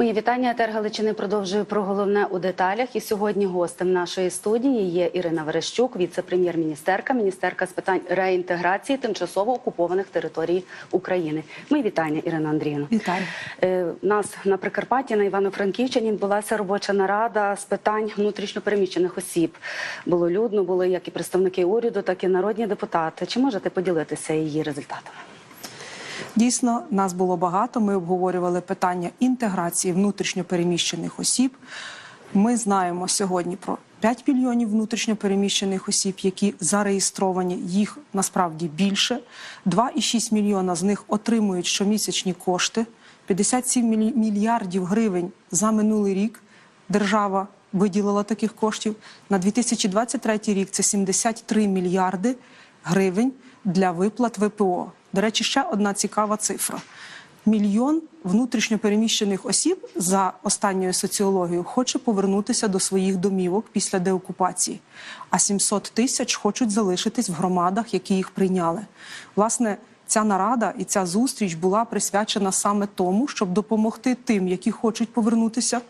Мої вітання. Етер Галичини продовжує про головне у деталях. І сьогодні гостем нашої студії є Ірина Верещук, віце-прем'єр-міністерка, міністерка з питань реінтеграції тимчасово окупованих територій України. Мої вітання, Ірина Андріївна. Вітаю. Е, У нас на Прикарпатті на Івано-Франківщині відбулася робоча нарада з питань внутрішньопереміщених осіб. Було людно, були як і представники уряду, так і народні депутати. Чи можете поділитися її результатами? Дійсно, нас було багато. Ми обговорювали питання інтеграції внутрішньопереміщених осіб. Ми знаємо сьогодні про 5 мільйонів внутрішньопереміщених осіб, які зареєстровані. Їх насправді більше. 2,6 мільйона з них отримують щомісячні кошти. 57 мілі- мільярдів гривень за минулий рік держава виділила таких коштів. На 2023 рік це 73 мільярди гривень для виплат ВПО. До речі, ще одна цікава цифра. Мільйон внутрішньопереміщених осіб за останньою соціологією хоче повернутися до своїх домівок після деокупації, а 700 тисяч хочуть залишитись в громадах, які їх прийняли. Власне, ця нарада і ця зустріч була присвячена саме тому, щоб допомогти тим, які хочуть повернутися,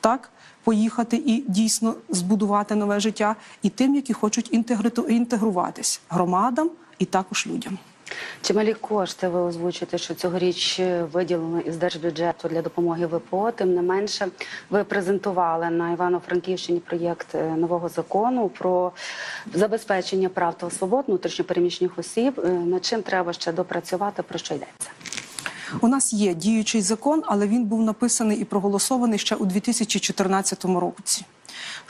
так поїхати і дійсно збудувати нове життя, і тим, які хочуть інтегруватись громадам і також людям. Чималі кошти ви озвучуєте, що цьогоріч виділено із держбюджету для допомоги ВПО. Тим не менше, ви презентували на Івано-Франківщині проєкт е, нового закону про забезпечення прав та свобод внутрішньопереміщених осіб. Е, Над чим треба ще допрацювати? Про що йдеться? У нас є діючий закон, але він був написаний і проголосований ще у 2014 році.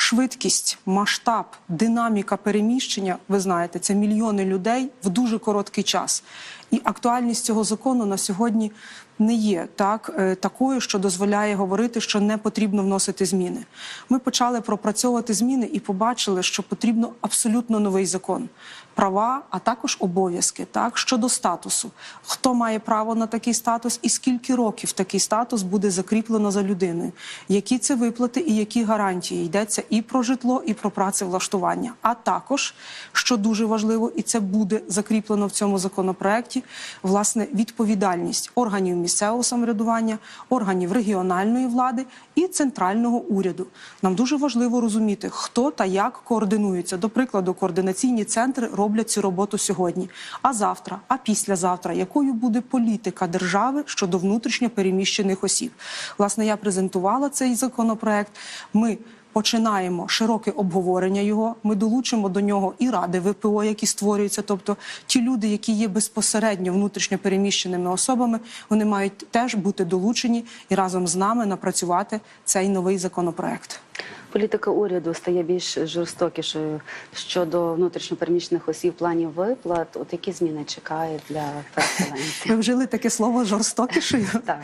Швидкість, масштаб, динаміка переміщення, ви знаєте, це мільйони людей в дуже короткий час. І актуальність цього закону на сьогодні не є так е, такою, що дозволяє говорити, що не потрібно вносити зміни. Ми почали пропрацьовувати зміни і побачили, що потрібно абсолютно новий закон. Права, а також обов'язки, так щодо статусу, хто має право на такий статус, і скільки років такий статус буде закріплено за людиною, які це виплати і які гарантії йдеться і про житло, і про працевлаштування. А також що дуже важливо, і це буде закріплено в цьому законопроекті, власне, відповідальність органів місцевого самоврядування, органів регіональної влади і центрального уряду. Нам дуже важливо розуміти, хто та як координується. До прикладу, координаційні центри роблять цю роботу сьогодні. А завтра, а післязавтра, якою буде політика держави щодо внутрішньо переміщених осіб? Власне, я презентувала цей законопроект. Ми Починаємо широке обговорення його. Ми долучимо до нього і ради ВПО, які створюються. Тобто, ті люди, які є безпосередньо внутрішньо переміщеними особами, вони мають теж бути долучені і разом з нами напрацювати цей новий законопроект. Політика уряду стає більш жорстокішою щодо внутрішньопереміщених осіб, планів виплат. От які зміни чекають для переселенців? Ви вжили таке слово жорстокішою. Так,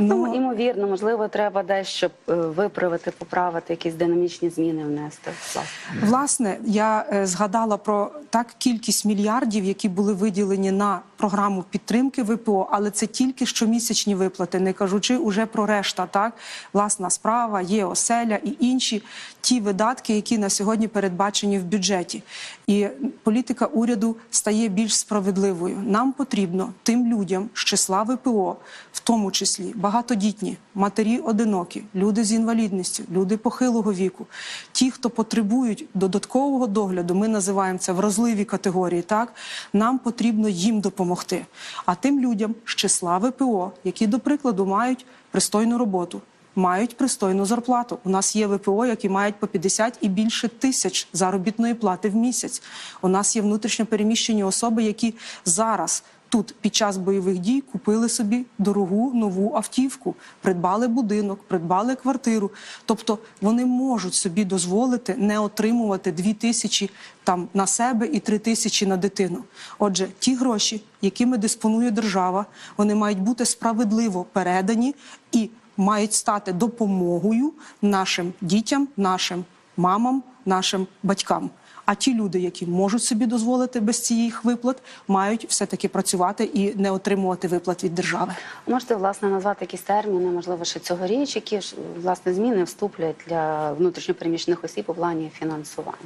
Ну, ну імовірно, можливо, треба дещо е, виправити, поправити, якісь динамічні зміни внести. Власне. Власне, я е, згадала про так кількість мільярдів, які були виділені на програму підтримки ВПО, але це тільки щомісячні виплати, не кажучи уже про решта. Так, власна справа, є оселя і інші ті видатки, які на сьогодні передбачені в бюджеті. І політика уряду стає більш справедливою. Нам потрібно тим людям з числа ВПО, в тому числі багатодітні, матері одинокі, люди з інвалідністю, люди похилого віку, ті, хто потребують додаткового догляду, ми називаємо це вразливі категорії. Так нам потрібно їм допомогти. А тим людям з числа ВПО, які, до прикладу, мають пристойну роботу. Мають пристойну зарплату. У нас є ВПО, які мають по 50 і більше тисяч заробітної плати в місяць. У нас є внутрішньо переміщені особи, які зараз тут під час бойових дій купили собі дорогу нову автівку, придбали будинок, придбали квартиру. Тобто вони можуть собі дозволити не отримувати 2 тисячі там на себе і 3 тисячі на дитину. Отже, ті гроші, якими диспонує держава, вони мають бути справедливо передані і мають стати допомогою нашим дітям, нашим мамам, нашим батькам. А ті люди, які можуть собі дозволити без цих виплат, мають все таки працювати і не отримувати виплат від держави. Можете власне назвати якісь терміни, можливо, ще цьогоріч, які ж власне зміни вступлять для внутрішньопереміщених осіб у плані фінансування?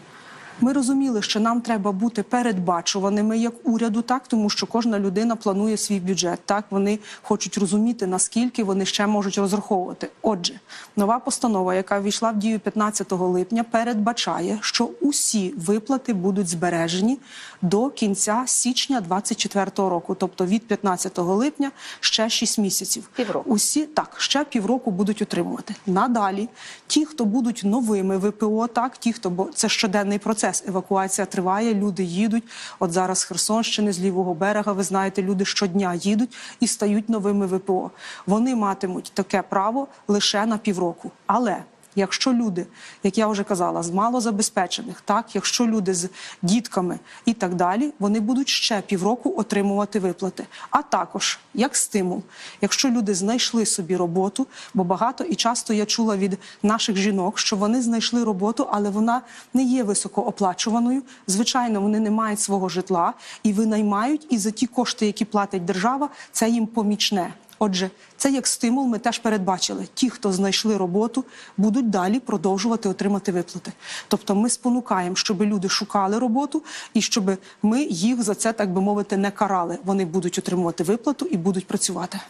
Ми розуміли, що нам треба бути передбачуваними як уряду, так тому що кожна людина планує свій бюджет. Так вони хочуть розуміти наскільки вони ще можуть розраховувати. Отже, нова постанова, яка війшла в дію 15 липня, передбачає, що усі виплати будуть збережені до кінця січня 2024 року, тобто від 15 липня ще 6 місяців. Півроку. Усі так ще півроку будуть отримувати. Надалі ті, хто будуть новими ВПО, так ті, хто бо це щоденний процес. Евакуація триває, люди їдуть. От зараз з Херсонщини, з лівого берега, ви знаєте, люди щодня їдуть і стають новими ВПО. Вони матимуть таке право лише на півроку. Але Якщо люди, як я вже казала, з малозабезпечених, так якщо люди з дітками і так далі, вони будуть ще півроку отримувати виплати. А також як стимул, якщо люди знайшли собі роботу, бо багато і часто я чула від наших жінок, що вони знайшли роботу, але вона не є високооплачуваною. Звичайно, вони не мають свого житла і винаймають, і за ті кошти, які платить держава, це їм помічне. Отже, це як стимул ми теж передбачили. Ті, хто знайшли роботу, будуть далі продовжувати отримати виплати. Тобто ми спонукаємо, щоб люди шукали роботу і щоб ми їх за це, так би мовити, не карали. Вони будуть отримувати виплату і будуть працювати.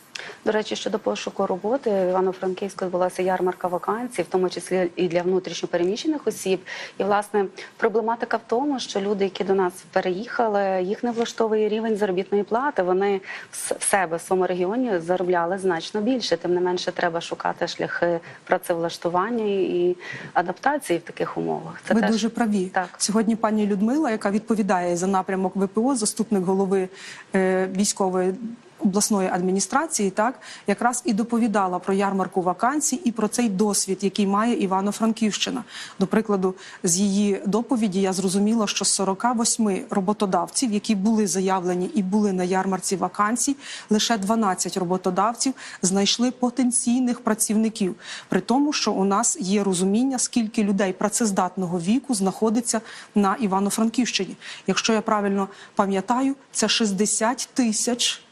До речі, щодо пошуку роботи, в Івано-Франківську відбулася ярмарка вакансій, в тому числі і для внутрішньопереміщених осіб. І власне проблематика в тому, що люди, які до нас переїхали, їх не влаштовує рівень заробітної плати. Вони в себе в своєму регіоні заробляли значно більше. Тим не менше, треба шукати шляхи працевлаштування і адаптації в таких умовах. Ви теж- дуже праві. Так. Сьогодні пані Людмила, яка відповідає за напрямок ВПО, заступник голови е, військової. Обласної адміністрації так якраз і доповідала про ярмарку вакансій і про цей досвід, який має Івано-Франківщина. До прикладу, з її доповіді я зрозуміла, що з 48 роботодавців, які були заявлені і були на ярмарці вакансій, лише 12 роботодавців знайшли потенційних працівників, при тому, що у нас є розуміння, скільки людей працездатного віку знаходиться на Івано-Франківщині. Якщо я правильно пам'ятаю, це 60 тисяч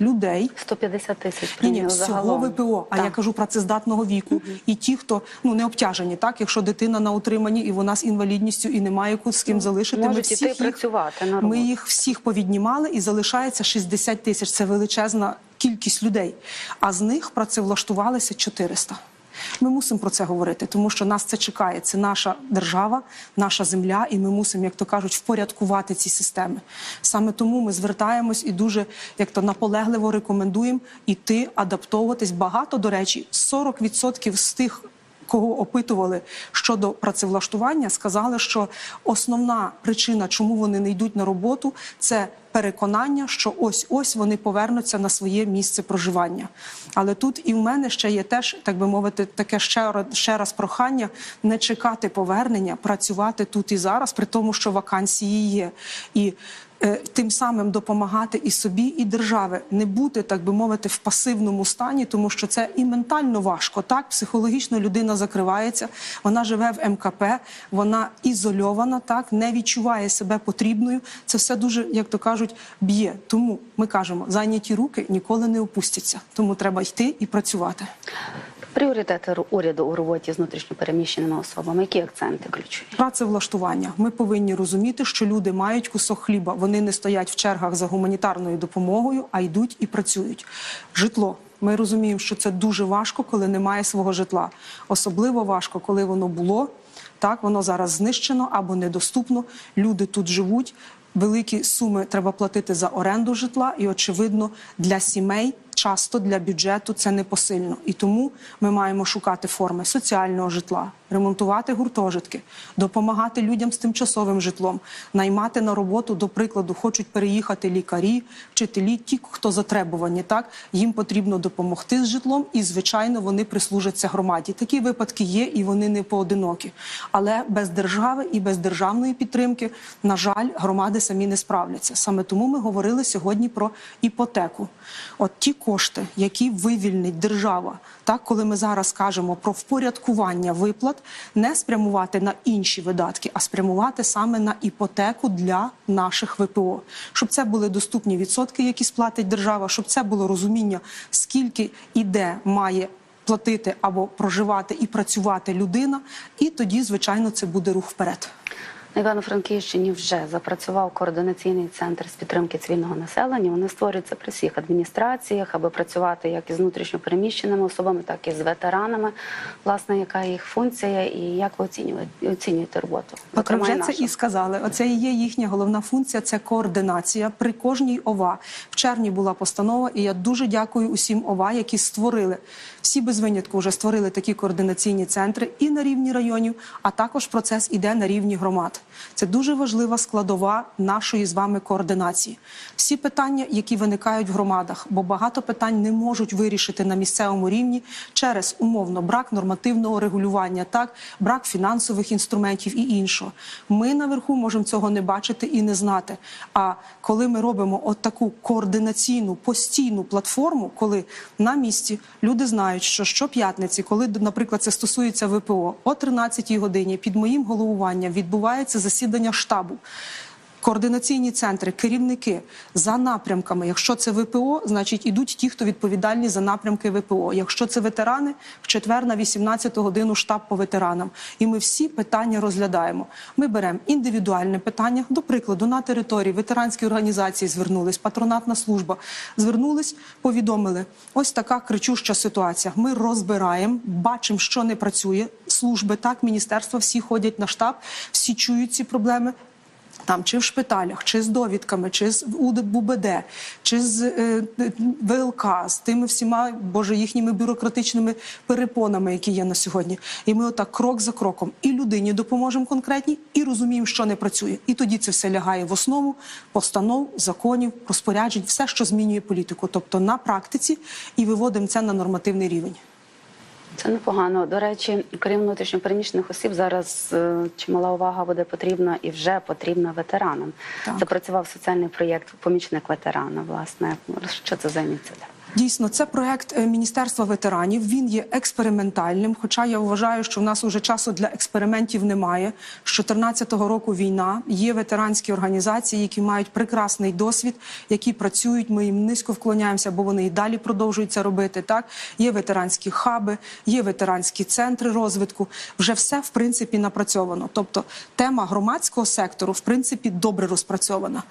людей. 150 тисяч Ні, ні, всього загалом. ВПО, а Так. я кажу працездатного віку. І ті, хто ну не обтяжені, так якщо дитина на утриманні і вона з інвалідністю і немає ку- з ким залишити, ми можуть всіх іти їх, працювати на роботу. ми їх всіх повіднімали і залишається 60 тисяч. Це величезна кількість людей. А з них працевлаштувалися 400. Ми мусимо про це говорити, тому що нас це чекає. Це наша держава, наша земля, і ми мусимо, як то кажуть, впорядкувати ці системи. Саме тому ми звертаємось і дуже як то наполегливо рекомендуємо іти, адаптовуватись. Багато до речі, 40% з тих. Кого опитували щодо працевлаштування, сказали, що основна причина, чому вони не йдуть на роботу, це переконання, що ось ось вони повернуться на своє місце проживання. Але тут і в мене ще є теж, так би мовити, таке ще, ще раз прохання не чекати повернення, працювати тут і зараз, при тому, що вакансії є. І тим самим допомагати і собі, і державі, не бути, так би мовити, в пасивному стані, тому що це і ментально важко. Так, психологічно людина закривається, вона живе в МКП, вона ізольована, так не відчуває себе потрібною. Це все дуже, як то кажуть, б'є. Тому ми кажемо, зайняті руки ніколи не опустяться. Тому треба йти і працювати. Пріоритети уряду у роботі з внутрішньопереміщеними особами. Які акценти ключові? Працевлаштування. Ми повинні розуміти, що люди мають кусок хліба. Вони не стоять в чергах за гуманітарною допомогою, а йдуть і працюють. Житло. Ми розуміємо, що це дуже важко, коли немає свого житла. Особливо важко, коли воно було. Так, воно зараз знищено або недоступно. Люди тут живуть. Великі суми треба платити за оренду житла, і очевидно, для сімей часто для бюджету це непосильно. І тому ми маємо шукати форми соціального житла, ремонтувати гуртожитки, допомагати людям з тимчасовим житлом, наймати на роботу, до прикладу, хочуть переїхати лікарі, вчителі, ті, хто затребувані. Так їм потрібно допомогти з житлом, і звичайно вони прислужаться громаді. Такі випадки є, і вони не поодинокі. Але без держави і без державної підтримки, на жаль, громади самі не справляться. Саме тому ми говорили сьогодні про іпотеку. От ті кошти, які вивільнить держава, так коли ми зараз кажемо про впорядкування виплат, не спрямувати на інші видатки, а спрямувати саме на іпотеку для наших ВПО, щоб це були доступні відсотки, які сплатить держава, щоб це було розуміння, скільки і де має платити або проживати і працювати людина, і тоді, звичайно, це буде рух вперед. На Івано-Франківщині вже запрацював координаційний центр з підтримки цивільного населення. Вони створюються при всіх адміністраціях, аби працювати як із внутрішньопереміщеними особами, так і з ветеранами. Власне, яка їх функція і як ви оцінюєте, оцінюєте роботу? От Зокрема, вже це і сказали. Оце і є їхня головна функція це координація при кожній ОВА. В червні була постанова, і я дуже дякую усім ОВА, які створили. Всі без винятку вже створили такі координаційні центри і на рівні районів, а також процес іде на рівні громад. Це дуже важлива складова нашої з вами координації. Всі питання, які виникають в громадах, бо багато питань не можуть вирішити на місцевому рівні через умовно брак нормативного регулювання, так брак фінансових інструментів і іншого. Ми наверху можемо цього не бачити і не знати. А коли ми робимо от таку координаційну постійну платформу, коли на місці люди знають, що щоп'ятниці, коли, наприклад, це стосується ВПО, о 13-й годині під моїм головуванням відбувається засідання штабу. Координаційні центри, керівники за напрямками. Якщо це ВПО, значить ідуть ті, хто відповідальні за напрямки ВПО. Якщо це ветерани, в четвер на 18 годину штаб по ветеранам. І ми всі питання розглядаємо. Ми беремо індивідуальне питання. До прикладу, на території ветеранські організації звернулись, патронатна служба звернулись, повідомили. Ось така кричуща ситуація. Ми розбираємо, бачимо, що не працює. Служби так, міністерства всі ходять на штаб, всі чують ці проблеми. Там чи в шпиталях, чи з довідками, чи з УБД, чи з е, ВЛК, з тими всіма боже їхніми бюрократичними перепонами, які є на сьогодні. І ми отак крок за кроком і людині допоможемо конкретній, і розуміємо, що не працює. І тоді це все лягає в основу постанов, законів, розпоряджень, все, що змінює політику, тобто на практиці, і виводимо це на нормативний рівень. Це непогано. До речі, крім внутрішньопереміщених осіб, зараз е, чимала увага буде потрібна і вже потрібна ветеранам. Запрацював соціальний проєкт Помічник ветерана. Власне, що це за ініціатива? Дійсно, це проект е, Міністерства ветеранів. Він є експериментальним. Хоча я вважаю, що в нас уже часу для експериментів немає. З 2014 року війна є ветеранські організації, які мають прекрасний досвід, які працюють. Ми їм низько вклоняємося, бо вони і далі продовжують це робити. Так є ветеранські хаби, є ветеранські центри розвитку. Вже все в принципі напрацьовано. Тобто, тема громадського сектору в принципі добре розпрацьована.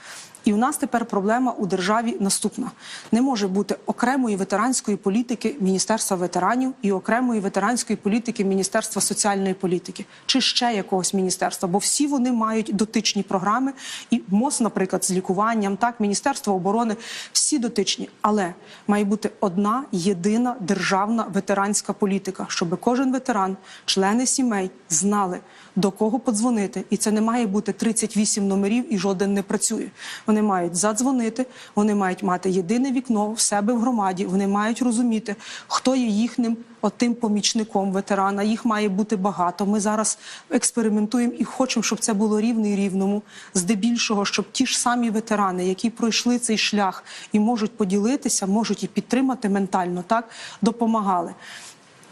І у нас тепер проблема у державі наступна: не може бути окремої ветеранської політики Міністерства ветеранів і окремої ветеранської політики Міністерства соціальної політики чи ще якогось міністерства, бо всі вони мають дотичні програми, і МОЗ, наприклад, з лікуванням, так Міністерство оборони, всі дотичні, але має бути одна єдина державна ветеранська політика, щоб кожен ветеран, члени сімей знали до кого подзвонити, і це не має бути 38 номерів, і жоден не працює. Вони мають задзвонити, вони мають мати єдине вікно в себе в громаді. Вони мають розуміти, хто є їхнім отим помічником ветерана. Їх має бути багато. Ми зараз експериментуємо і хочемо, щоб це було рівне і рівному. Здебільшого, щоб ті ж самі ветерани, які пройшли цей шлях і можуть поділитися, можуть і підтримати ментально, так допомагали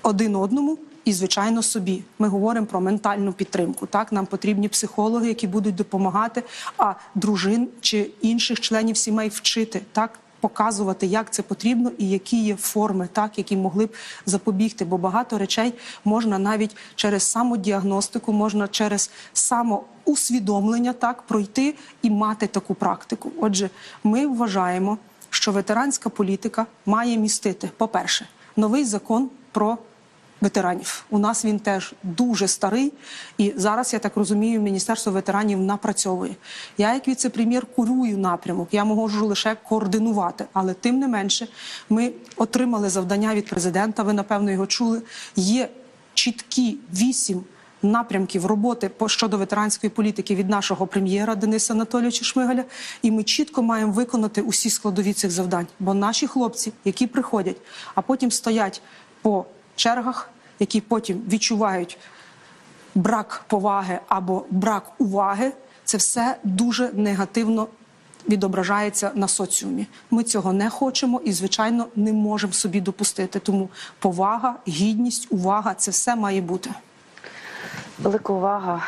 один одному. І звичайно собі ми говоримо про ментальну підтримку. Так нам потрібні психологи, які будуть допомагати, а дружин чи інших членів сімей вчити так. Показувати, як це потрібно і які є форми, так які могли б запобігти. Бо багато речей можна навіть через самодіагностику, можна через самоусвідомлення так пройти і мати таку практику. Отже, ми вважаємо, що ветеранська політика має містити, по-перше, новий закон про ветеранів. У нас він теж дуже старий, і зараз я так розумію, міністерство ветеранів напрацьовує. Я, як віце-прем'єр, курую напрямок. Я можу лише координувати, але тим не менше, ми отримали завдання від президента. Ви напевно його чули. Є чіткі вісім. Напрямків роботи щодо ветеранської політики від нашого прем'єра Дениса Анатолійовича Шмигаля, і ми чітко маємо виконати усі складові цих завдань. Бо наші хлопці, які приходять, а потім стоять по чергах, які потім відчувають брак поваги або брак уваги, це все дуже негативно відображається на соціумі. Ми цього не хочемо і, звичайно, не можемо собі допустити. Тому повага, гідність, увага це все має бути. Велика увага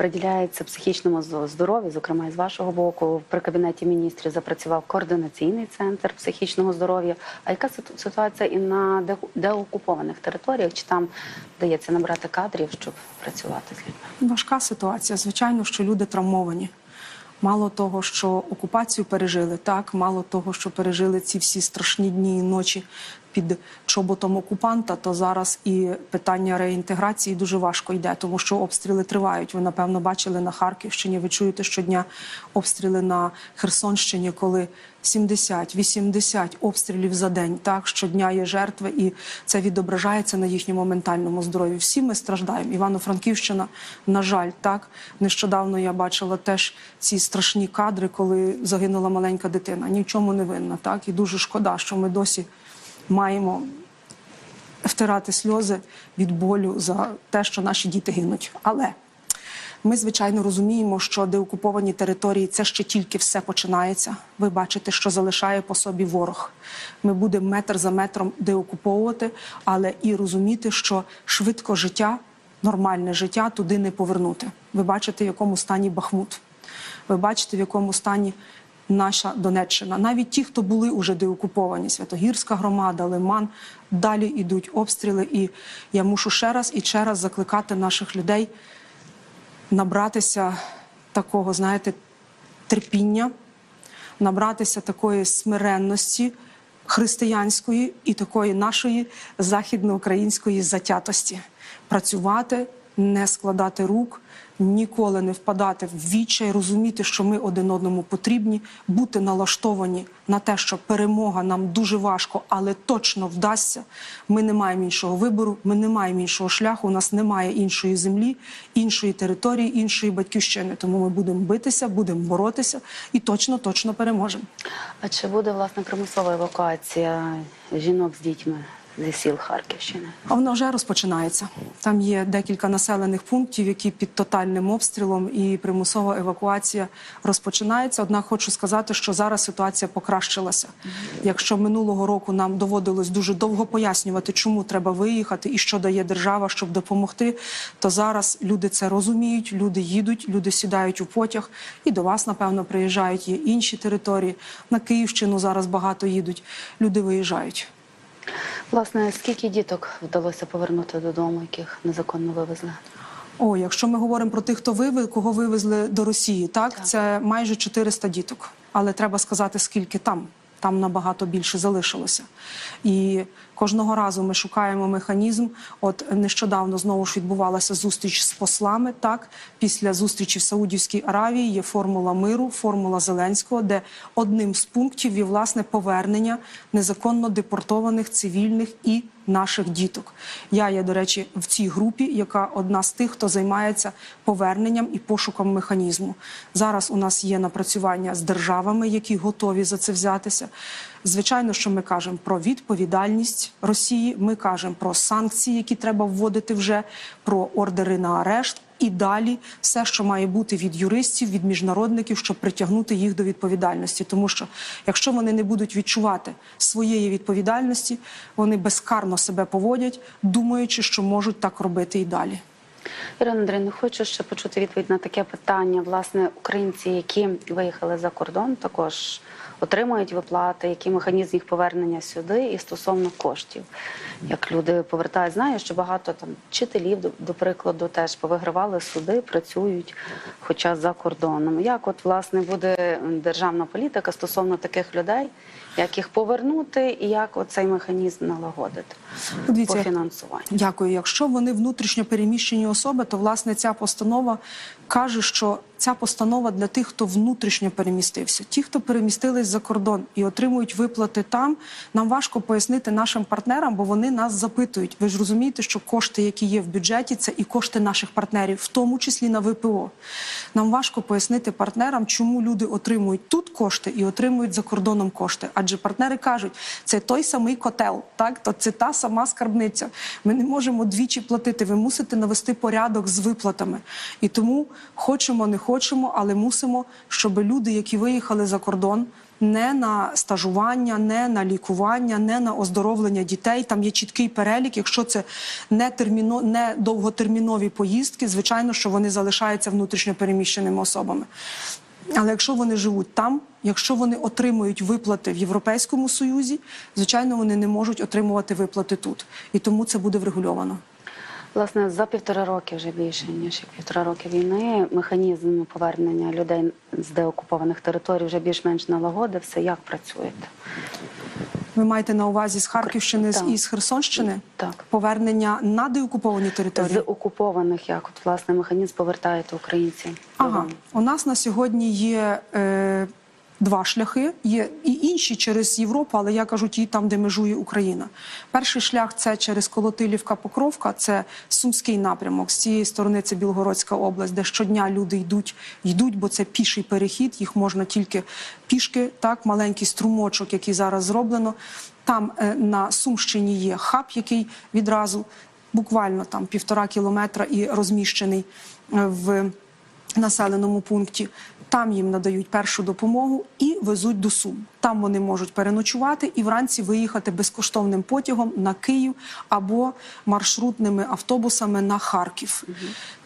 приділяється психічному здоров'ю, зокрема і з вашого боку, при кабінеті міністрів запрацював координаційний центр психічного здоров'я. А яка ситуація і на деокупованих територіях? Чи там вдається набрати кадрів, щоб працювати з людьми? Важка ситуація. Звичайно, що люди травмовані. Мало того, що окупацію пережили, так мало того, що пережили ці всі страшні дні і ночі під чоботом окупанта, то зараз і питання реінтеграції дуже важко йде, тому що обстріли тривають. Ви напевно бачили на Харківщині. Ви чуєте щодня обстріли на Херсонщині, коли 70-80 обстрілів за день. Так щодня є жертви, і це відображається на їхньому ментальному здоров'ї. Всі ми страждаємо. Івано-Франківщина, на жаль, так нещодавно я бачила теж ці страшні кадри, коли загинула маленька дитина. Ні в чому не винна. Так і дуже шкода, що ми досі маємо втирати сльози від болю за те, що наші діти гинуть. Але ми, звичайно, розуміємо, що деокуповані території це ще тільки все починається. Ви бачите, що залишає по собі ворог. Ми будемо метр за метром деокуповувати, але і розуміти, що швидко життя, нормальне життя туди не повернути. Ви бачите, в якому стані Бахмут. Ви бачите, в якому стані наша Донеччина. Навіть ті, хто були уже деокуповані, Святогірська громада, Лиман, далі йдуть обстріли. І я мушу ще раз і ще раз закликати наших людей набратися такого, знаєте, терпіння, набратися такої смиренності християнської і такої нашої західноукраїнської затятості, працювати, не складати рук. Ніколи не впадати в відчай, розуміти, що ми один одному потрібні, бути налаштовані на те, що перемога нам дуже важко, але точно вдасться. Ми не маємо іншого вибору, ми не маємо іншого шляху. У нас немає іншої землі, іншої території, іншої батьківщини. Тому ми будемо битися, будемо боротися і точно, точно переможемо. А чи буде власне примусова евакуація жінок з дітьми зі сіл Харківщини? А воно вже розпочинається. Там є декілька населених пунктів, які під тотальним обстрілом і примусова евакуація розпочинається. Однак хочу сказати, що зараз ситуація покращилася. Якщо минулого року нам доводилось дуже довго пояснювати, чому треба виїхати і що дає держава, щоб допомогти, то зараз люди це розуміють, люди їдуть, люди сідають у потяг і до вас, напевно, приїжджають. Є інші території. На Київщину зараз багато їдуть. Люди виїжджають. Власне, скільки діток вдалося повернути додому, яких незаконно вивезли? О, якщо ми говоримо про тих, хто вивез, кого вивезли до Росії, так, це майже 400 діток. Але треба сказати, скільки там. Там набагато більше залишилося. І кожного разу ми шукаємо механізм. От нещодавно знову ж відбувалася зустріч з послами. Так, після зустрічі в Саудівській Аравії є формула миру, формула Зеленського, де одним з пунктів є власне повернення незаконно депортованих цивільних і наших діток. Я є, до речі, в цій групі, яка одна з тих, хто займається поверненням і пошуком механізму. Зараз у нас є напрацювання з державами, які готові за це взятися. Звичайно, що ми кажемо про відповідальність Росії. Ми кажемо про санкції, які треба вводити вже, про ордери на арешт. І далі все, що має бути від юристів, від міжнародників, щоб притягнути їх до відповідальності. Тому що якщо вони не будуть відчувати своєї відповідальності, вони безкарно себе поводять, думаючи, що можуть так робити і далі. Ірина Андрійовна, хочу ще почути відповідь на таке питання. Власне, українці, які виїхали за кордон, також отримують виплати, який механізм їх повернення сюди і стосовно коштів. Як люди повертають, знаю, що багато там вчителів, до, до прикладу, теж повигравали суди, працюють, хоча за кордоном. Як от власне буде державна політика стосовно таких людей, як їх повернути і як оцей механізм налагодити Дивіться, по фінансуванню? Дякую. Якщо вони внутрішньо переміщені особи, то власне ця постанова каже, що ця постанова для тих, хто внутрішньо перемістився. Ті, хто перемістились за кордон і отримують виплати там, нам важко пояснити нашим партнерам, бо вони нас запитують. Ви ж розумієте, що кошти, які є в бюджеті, це і кошти наших партнерів, в тому числі на ВПО. Нам важко пояснити партнерам, чому люди отримують тут кошти і отримують за кордоном кошти. Адже партнери кажуть, це той самий котел, так то це та сама скарбниця. Ми не можемо двічі платити. Ви мусите навести порядок з виплатами. І тому хочемо, не хочемо, але мусимо, щоб люди, які виїхали за кордон. не на стажування, не на лікування, не на оздоровлення дітей. Там є чіткий перелік. Якщо це не терміно, не довготермінові поїздки, звичайно, що вони залишаються внутрішньо переміщеними особами. Але якщо вони живуть там, якщо вони отримують виплати в Європейському Союзі, звичайно, вони не можуть отримувати виплати тут. І тому це буде врегульовано. Власне, за півтора роки, вже більше ніж півтора роки війни, механізм повернення людей з деокупованих територій вже більш-менш налагодився. Як працюєте? Ви маєте на увазі з Харківщини Так. і з Херсонщини Так. повернення на деокуповані території? З окупованих, як от власне механізм повертаєте українців? Ага, у нас на сьогодні є е, два шляхи. Є і інші через Європу, але я кажу ті там, де межує Україна. Перший шлях це через Колотилівка Покровка, це Сумський напрямок. З цієї сторони це Білгородська область, де щодня люди йдуть, йдуть, бо це піший перехід. Їх можна тільки пішки, так маленький струмочок, який зараз зроблено. Там е, на Сумщині є хаб, який відразу буквально там півтора кілометра і розміщений е, в населеному пункті. Там їм надають першу допомогу і везуть до Сум. Там вони можуть переночувати і вранці виїхати безкоштовним потягом на Київ або маршрутними автобусами на Харків.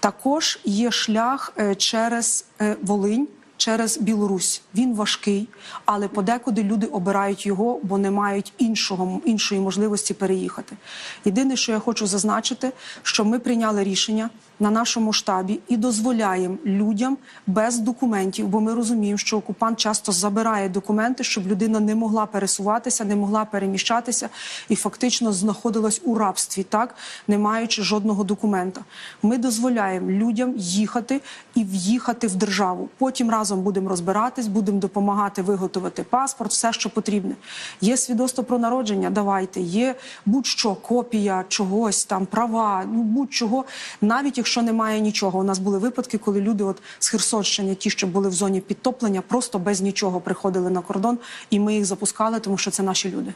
Також є шлях е, через е, Волинь. Через Білорусь він важкий, але подекуди люди обирають його, бо не мають іншого іншої можливості переїхати. Єдине, що я хочу зазначити, що ми прийняли рішення на нашому штабі і дозволяємо людям без документів, бо ми розуміємо, що окупант часто забирає документи, щоб людина не могла пересуватися, не могла переміщатися і фактично знаходилась у рабстві, так не маючи жодного документа. Ми дозволяємо людям їхати і в'їхати в державу. Потім разом будемо розбиратись, будемо допомагати виготовити паспорт, все, що потрібне. Є свідоцтво про народження, давайте, є будь-що, копія чогось, там права, ну будь-чого, навіть якщо немає нічого. У нас були випадки, коли люди, от з Херсонщини, ті, що були в зоні підтоплення, просто без нічого приходили на кордон, і ми їх запускали, тому що це наші люди.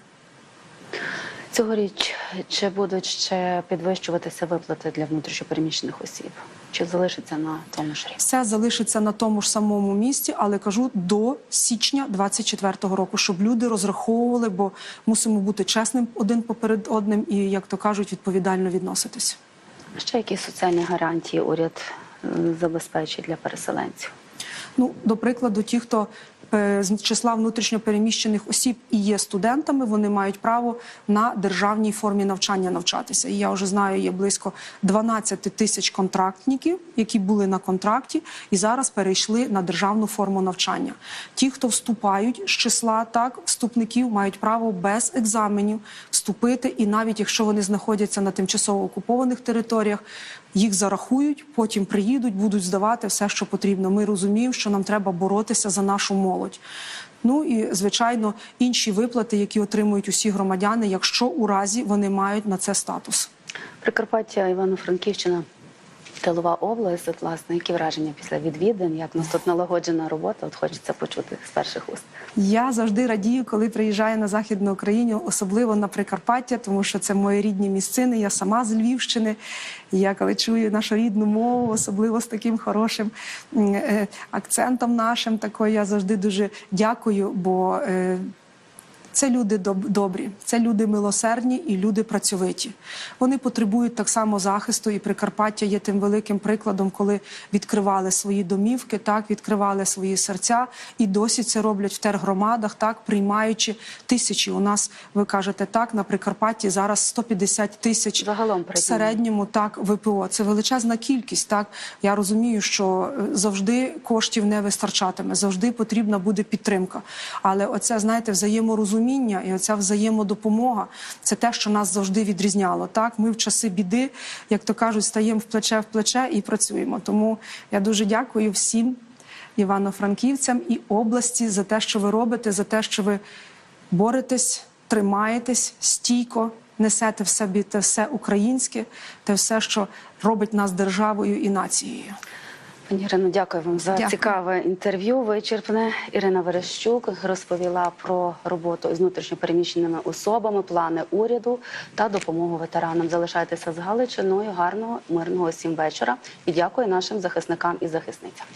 Цьогоріч чи будуть ще підвищуватися виплати для внутрішньопереміщених осіб? Чи залишиться на тому ж рівні? Все залишиться на тому ж самому місці, але кажу до січня 24-го року, щоб люди розраховували, бо мусимо бути чесним один поперед одним і, як то кажуть, відповідально відноситись. Ще які соціальні гарантії уряд е, забезпечить для переселенців? Ну, до прикладу, ті, хто е, з числа внутрішньопереміщених осіб і є студентами, вони мають право на державній формі навчання навчатися. І я вже знаю, є близько 12 тисяч контрактників, які були на контракті, і зараз перейшли на державну форму навчання. Ті, хто вступають з числа так вступників, мають право без екзаменів вступити, і навіть якщо вони знаходяться на тимчасово окупованих територіях, їх зарахують, потім приїдуть, будуть здавати все, що потрібно. Ми розуміємо, що нам треба боротися за нашу молодь. Ну і звичайно інші виплати, які отримують усі громадяни, якщо у разі вони мають на це статус. Прикарпаття, Івано-Франківщина, тилова область. От, власне, які враження після відвідин? Як нас тут налагоджена робота? От хочеться почути з перших уст. Я завжди радію, коли приїжджаю на західну Україну, особливо на Прикарпаття, тому що це мої рідні місцини. Я сама з Львівщини. Я коли чую нашу рідну мову, особливо з таким хорошим е, акцентом нашим, такою я завжди дуже дякую, бо. Це люди добрі, це люди милосердні і люди працьовиті. Вони потребують так само захисту, і Прикарпаття є тим великим прикладом, коли відкривали свої домівки, так відкривали свої серця, і досі це роблять в тергромадах, так приймаючи тисячі. У нас ви кажете так на Прикарпатті зараз 150 тисяч Загалом в середньому так ВПО. Це величезна кількість. Так я розумію, що е, завжди коштів не вистачатиме, завжди потрібна буде підтримка. Але оце знаєте, взаєморозуміння і оця взаємодопомога це те, що нас завжди відрізняло. Так, ми в часи біди, як то кажуть, стаємо в плече в плече і працюємо. Тому я дуже дякую всім івано-франківцям і області за те, що ви робите, за те, що ви боретесь, тримаєтесь стійко, несете в собі те все українське, те все, що робить нас державою і нацією. Пані Ірино, дякую вам за Дякую. цікаве інтерв'ю. Вичерпне Ірина Верещук розповіла про роботу із внутрішньопереміщеними особами, плани уряду та допомогу ветеранам. Залишайтеся з Галичиною. Гарного мирного всім вечора. І дякую нашим захисникам і захисницям.